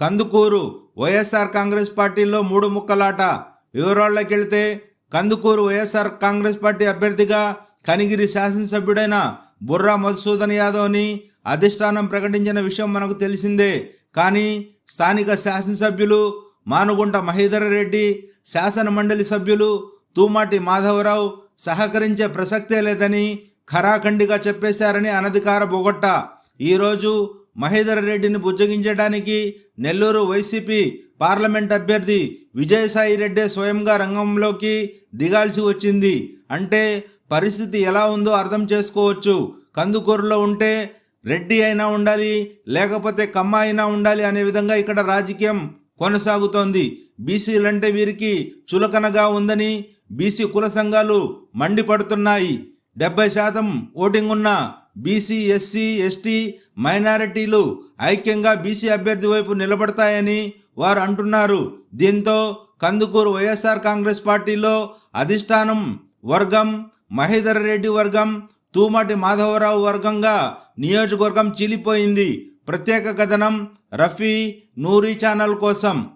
కందుకూరు వైఎస్ఆర్ కాంగ్రెస్ పార్టీలో మూడు ముక్కలాట. వివరాల్లోకి వెళితే కందుకూరు వైఎస్ఆర్ కాంగ్రెస్ పార్టీ అభ్యర్థిగా కనిగిరి శాసనసభ్యుడైన బుర్రా మధుసూదన్ యాదవ్ని అధిష్టానం ప్రకటించిన విషయం మనకు తెలిసిందే. కానీ స్థానిక శాసనసభ్యులు మానుగుంట మహీధర్ రెడ్డి శాసన మండలి సభ్యులు తూమాటి మాధవరావు సహకరించే ప్రసక్తే లేదని ఖరాఖండిగా చెప్పేశారని అనధికార బొగట్ట. ఈరోజు మహేందర్ రెడ్డిని బుజ్జగించడానికి నెల్లూరు వైసీపీ పార్లమెంట్ అభ్యర్థి విజయసాయి రెడ్డి స్వయంగా రంగంలోకి దిగాల్సి వచ్చింది. అంటే పరిస్థితి ఎలా ఉందో అర్థం చేసుకోవచ్చు. కందుకూరులో ఉంటే రెడ్డి అయినా ఉండాలి లేకపోతే కమ్మ అయినా ఉండాలి అనే విధంగా ఇక్కడ రాజకీయం కొనసాగుతోంది. బీసీలంటే వీరికి చులకనగా ఉందని బీసీ కుల సంఘాలు మండిపడుతున్నాయి. డెబ్బై శాతం ఓటింగ్ ఉన్న బీసీ ఎస్సీ ఎస్టీ మైనారిటీలు ఐక్యంగా బీసీ అభ్యర్థి వైపు నిలబడతాయని వారు అంటున్నారు. దీంతో కందుకూరు వైఎస్ఆర్ కాంగ్రెస్ పార్టీలో అధిష్టానం వర్గం మహేందర్ రెడ్డి వర్గం తూమటి మాధవరావు వర్గంగా నియోజకవర్గం చీలిపోయింది. ప్రత్యేక కథనం రఫీ నూరి ఛానల్ కోసం.